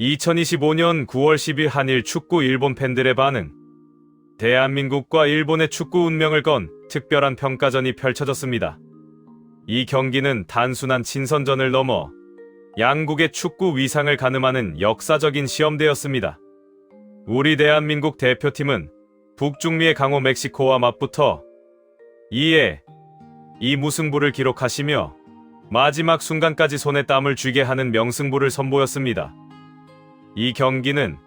2025년 9월 10일 한일 축구 일본 팬들의 반응. 대한민국과 일본의 축구 운명을 건 특별한 평가전이 펼쳐졌습니다. 이 경기는 단순한 친선전을 넘어 양국의 축구 위상을 가늠하는 역사적인 시험대였습니다. 우리 대한민국 대표팀은 북중미의 강호 멕시코와 맞붙어 2에 이 무승부를 기록하시며 마지막 순간까지 손에 땀을 쥐게 하는 명승부를 선보였습니다. 이 경기는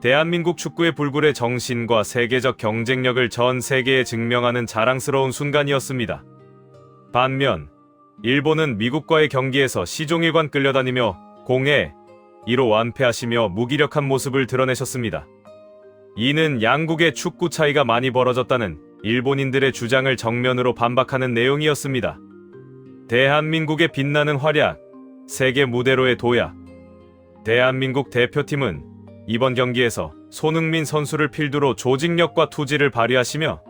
대한민국 축구의 불굴의 정신과 세계적 경쟁력을 전 세계에 증명하는 자랑스러운 순간이었습니다. 반면 일본은 미국과의 경기에서 시종일관 끌려다니며 공에 2로 완패하시며 무기력한 모습을 드러내셨습니다. 이는 양국의 축구 차이가 많이 벌어졌다는 일본인들의 주장을 정면으로 반박하는 내용이었습니다. 대한민국의 빛나는 활약, 세계 무대로의 도약. 대한민국 대표팀은 이번 경기에서 손흥민 선수를 필두로 조직력과 투지를 발휘하시며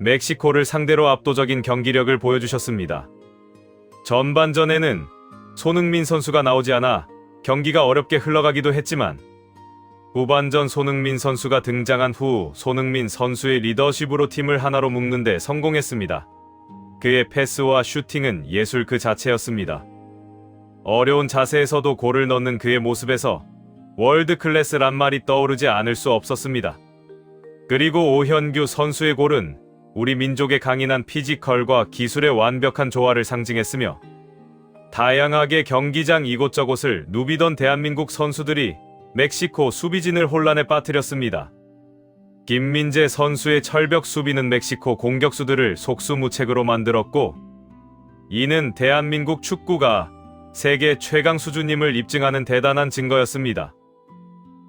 멕시코를 상대로 압도적인 경기력을 보여주셨습니다. 전반전에는 손흥민 선수가 나오지 않아 경기가 어렵게 흘러가기도 했지만 후반전 손흥민 선수가 등장한 후 손흥민 선수의 리더십으로 팀을 하나로 묶는데 성공했습니다. 그의 패스와 슈팅은 예술 그 자체였습니다. 어려운 자세에서도 골을 넣는 그의 모습에서 월드 클래스란 말이 떠오르지 않을 수 없었습니다. 그리고 오현규 선수의 골은 우리 민족의 강인한 피지컬과 기술의 완벽한 조화를 상징했으며 다양하게 경기장 이곳저곳을 누비던 대한민국 선수들이 멕시코 수비진을 혼란에 빠뜨렸습니다. 김민재 선수의 철벽 수비는 멕시코 공격수들을 속수무책으로 만들었고 이는 대한민국 축구가 세계 최강 수준임을 입증하는 대단한 증거였습니다.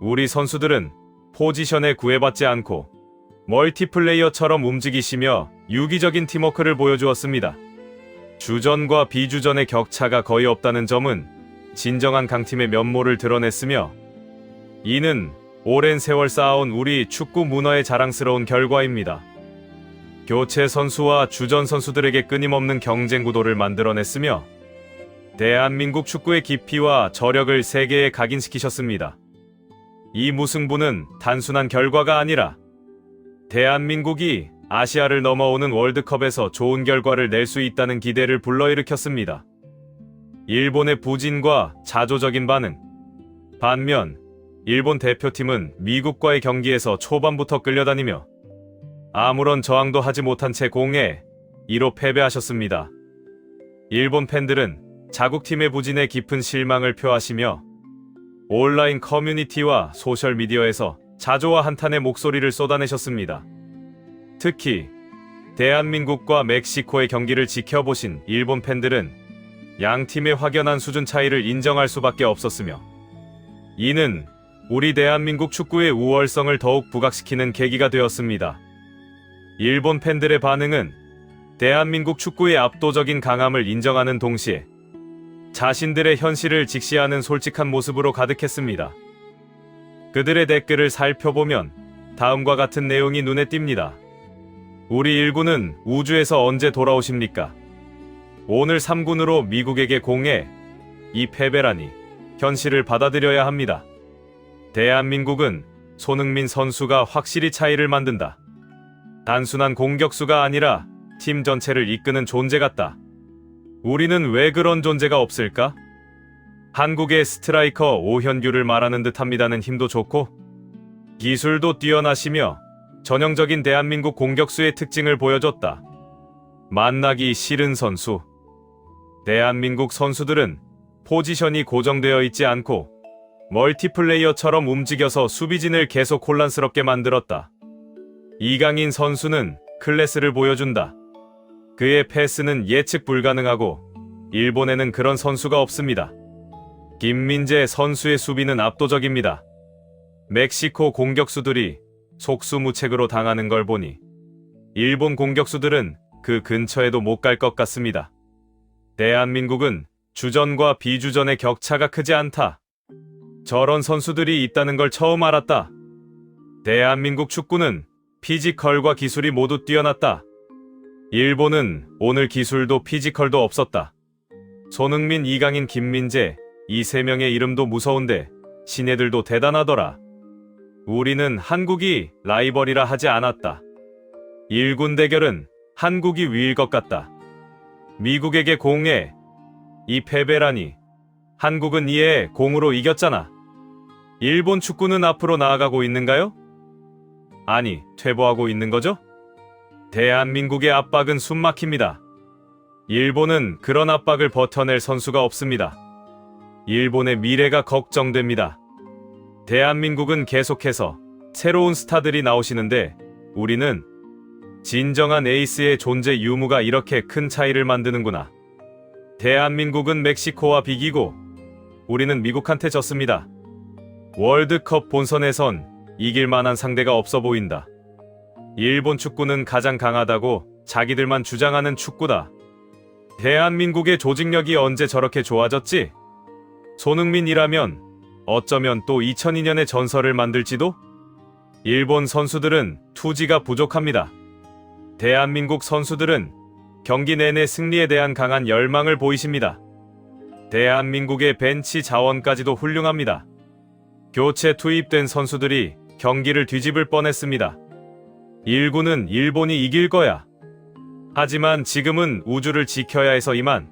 우리 선수들은 포지션에 구애받지 않고 멀티플레이어처럼 움직이시며 유기적인 팀워크를 보여주었습니다. 주전과 비주전의 격차가 거의 없다는 점은 진정한 강팀의 면모를 드러냈으며 이는 오랜 세월 쌓아온 우리 축구 문화의 자랑스러운 결과입니다. 교체 선수와 주전 선수들에게 끊임없는 경쟁 구도를 만들어냈으며 대한민국 축구의 깊이와 저력을 세계에 각인시키셨습니다. 이 무승부는 단순한 결과가 아니라 대한민국이 아시아를 넘어오는 월드컵에서 좋은 결과를 낼 수 있다는 기대를 불러일으켰습니다. 일본의 부진과 자조적인 반응. 반면 일본 대표팀은 미국과의 경기에서 초반부터 끌려다니며 아무런 저항도 하지 못한 채 공에 2로 패배하셨습니다. 일본 팬들은 자국팀의 부진에 깊은 실망을 표하시며 온라인 커뮤니티와 소셜미디어에서 자조와 한탄의 목소리를 쏟아내셨습니다. 특히 대한민국과 멕시코의 경기를 지켜보신 일본 팬들은 양 팀의 확연한 수준 차이를 인정할 수밖에 없었으며 이는 우리 대한민국 축구의 우월성을 더욱 부각시키는 계기가 되었습니다. 일본 팬들의 반응은 대한민국 축구의 압도적인 강함을 인정하는 동시에 자신들의 현실을 직시하는 솔직한 모습으로 가득했습니다. 그들의 댓글을 살펴보면 다음과 같은 내용이 눈에 띕니다. 우리 일군은 우주에서 언제 돌아오십니까? 오늘 3군으로 미국에게 공해 이 패배라니 현실을 받아들여야 합니다. 대한민국은 손흥민 선수가 확실히 차이를 만든다. 단순한 공격수가 아니라 팀 전체를 이끄는 존재 같다. 우리는 왜 그런 존재가 없을까? 한국의 스트라이커 오현규를 말하는 듯 합니다는 힘도 좋고 기술도 뛰어나시며 전형적인 대한민국 공격수의 특징을 보여줬다. 만나기 싫은 선수. 대한민국 선수들은 포지션이 고정되어 있지 않고 멀티플레이어처럼 움직여서 수비진을 계속 혼란스럽게 만들었다. 이강인 선수는 클래스를 보여준다. 그의 패스는 예측 불가능하고 일본에는 그런 선수가 없습니다. 김민재 선수의 수비는 압도적입니다. 멕시코 공격수들이 속수무책으로 당하는 걸 보니 일본 공격수들은 그 근처에도 못 갈 것 같습니다. 대한민국은 주전과 비주전의 격차가 크지 않다. 저런 선수들이 있다는 걸 처음 알았다. 대한민국 축구는 피지컬과 기술이 모두 뛰어났다. 일본은 오늘 기술도 피지컬도 없었다. 손흥민, 이강인, 김민재 이 세 명의 이름도 무서운데 신예들도 대단하더라. 우리는 한국이 라이벌이라 하지 않았다. 일군 대결은 한국이 위일 것 같다. 미국에게 공에 이 패배라니 한국은 이에 공으로 이겼잖아. 일본 축구는 앞으로 나아가고 있는가요? 아니, 퇴보하고 있는 거죠? 대한민국의 압박은 숨막힙니다. 일본은 그런 압박을 버텨낼 선수가 없습니다. 일본의 미래가 걱정됩니다. 대한민국은 계속해서 새로운 스타들이 나오시는데 우리는 진정한 에이스의 존재 유무가 이렇게 큰 차이를 만드는구나. 대한민국은 멕시코와 비기고 우리는 미국한테 졌습니다. 월드컵 본선에선 이길 만한 상대가 없어 보인다. 일본 축구는 가장 강하다고 자기들만 주장하는 축구다. 대한민국의 조직력이 언제 저렇게 좋아졌지? 손흥민이라면 어쩌면 또 2002년의 전설을 만들지도? 일본 선수들은 투지가 부족합니다. 대한민국 선수들은 경기 내내 승리에 대한 강한 열망을 보이십니다. 대한민국의 벤치 자원까지도 훌륭합니다. 교체 투입된 선수들이 경기를 뒤집을 뻔했습니다. 1구는 일본이 이길 거야. 하지만 지금은 우주를 지켜야 해서 이만.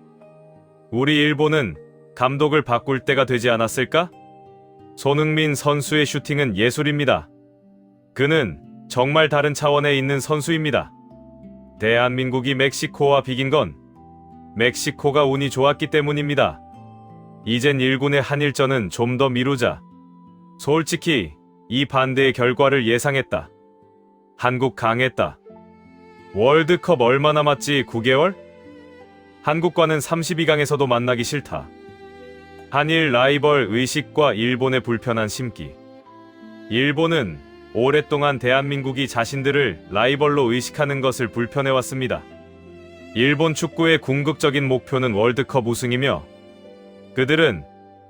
우리 일본은 감독을 바꿀 때가 되지 않았을까? 손흥민 선수의 슈팅은 예술입니다. 그는 정말 다른 차원에 있는 선수입니다. 대한민국이 멕시코와 비긴 건 멕시코가 운이 좋았기 때문입니다. 이젠 1군의 한일전은 좀 더 미루자. 솔직히 이 반대의 결과를 예상했다. 한국 강했다. 월드컵 얼마 남았지 9개월? 한국과는 32강에서도 만나기 싫다. 한일 라이벌 의식과 일본의 불편한 심기. 일본은 오랫동안 대한민국이 자신들을 라이벌로 의식하는 것을 불편해왔습니다. 일본 축구의 궁극적인 목표는 월드컵 우승이며 그들은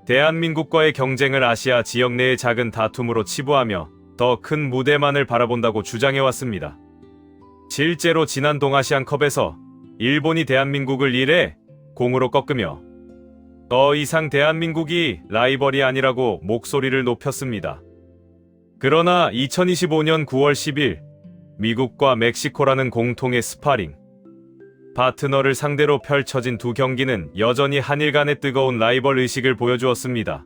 대한민국과의 경쟁을 아시아 지역 내의 작은 다툼으로 치부하며 더 큰 무대만을 바라본다고 주장해왔습니다. 실제로 지난 동아시안컵에서 일본이 대한민국을 1회 공으로 꺾으며 더 이상 대한민국이 라이벌이 아니라고 목소리를 높였습니다. 그러나 2025년 9월 10일 미국과 멕시코라는 공통의 스파링 파트너를 상대로 펼쳐진 두 경기는 여전히 한일 간의 뜨거운 라이벌 의식을 보여주었습니다.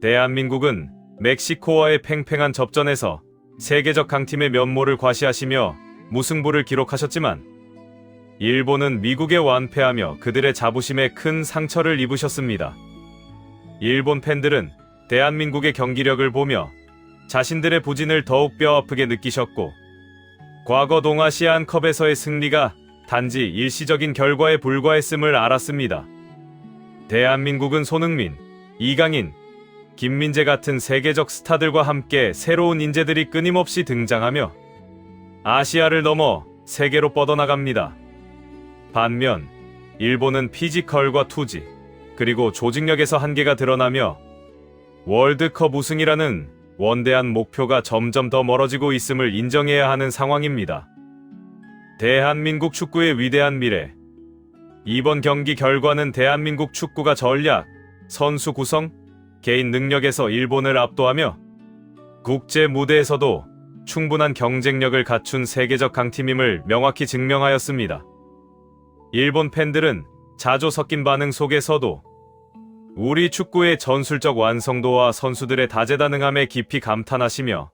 대한민국은 멕시코와의 팽팽한 접전에서 세계적 강팀의 면모를 과시하시며 무승부를 기록하셨지만 일본은 미국에 완패하며 그들의 자부심에 큰 상처를 입으셨습니다. 일본 팬들은 대한민국의 경기력을 보며 자신들의 부진을 더욱 뼈아프게 느끼셨고 과거 동아시안컵에서의 승리가 단지 일시적인 결과에 불과했음을 알았습니다. 대한민국은 손흥민, 이강인, 김민재 같은 세계적 스타들과 함께 새로운 인재들이 끊임없이 등장하며 아시아를 넘어 세계로 뻗어나갑니다. 반면 일본은 피지컬과 투지, 그리고 조직력에서 한계가 드러나며 월드컵 우승이라는 원대한 목표가 점점 더 멀어지고 있음을 인정해야 하는 상황입니다. 대한민국 축구의 위대한 미래. 이번 경기 결과는 대한민국 축구가 전략, 선수 구성, 개인 능력에서 일본을 압도하며 국제 무대에서도 충분한 경쟁력을 갖춘 세계적 강팀임을 명확히 증명하였습니다. 일본 팬들은 자조 섞인 반응 속에서도 우리 축구의 전술적 완성도와 선수들의 다재다능함에 깊이 감탄하시며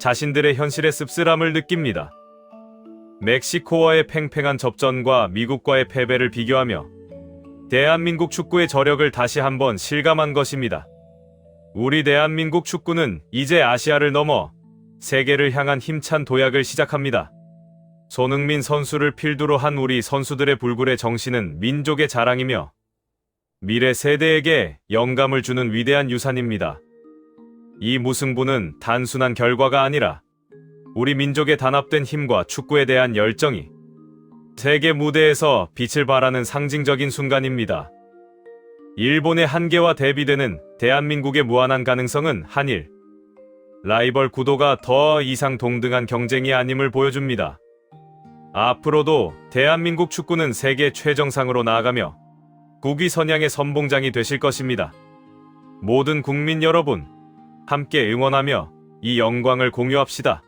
자신들의 현실의 씁쓸함을 느낍니다. 멕시코와의 팽팽한 접전과 미국과의 패배를 비교하며 대한민국 축구의 저력을 다시 한번 실감한 것입니다. 우리 대한민국 축구는 이제 아시아를 넘어 세계를 향한 힘찬 도약을 시작합니다. 손흥민 선수를 필두로 한 우리 선수들의 불굴의 정신은 민족의 자랑이며 미래 세대에게 영감을 주는 위대한 유산입니다. 이 무승부는 단순한 결과가 아니라 우리 민족의 단합된 힘과 축구에 대한 열정이 세계 무대에서 빛을 발하는 상징적인 순간입니다. 일본의 한계와 대비되는 대한민국의 무한한 가능성은 한일, 라이벌 구도가 더 이상 동등한 경쟁이 아님을 보여줍니다. 앞으로도 대한민국 축구는 세계 최정상으로 나아가며 국위 선양의 선봉장이 되실 것입니다. 모든 국민 여러분, 함께 응원하며 이 영광을 공유합시다.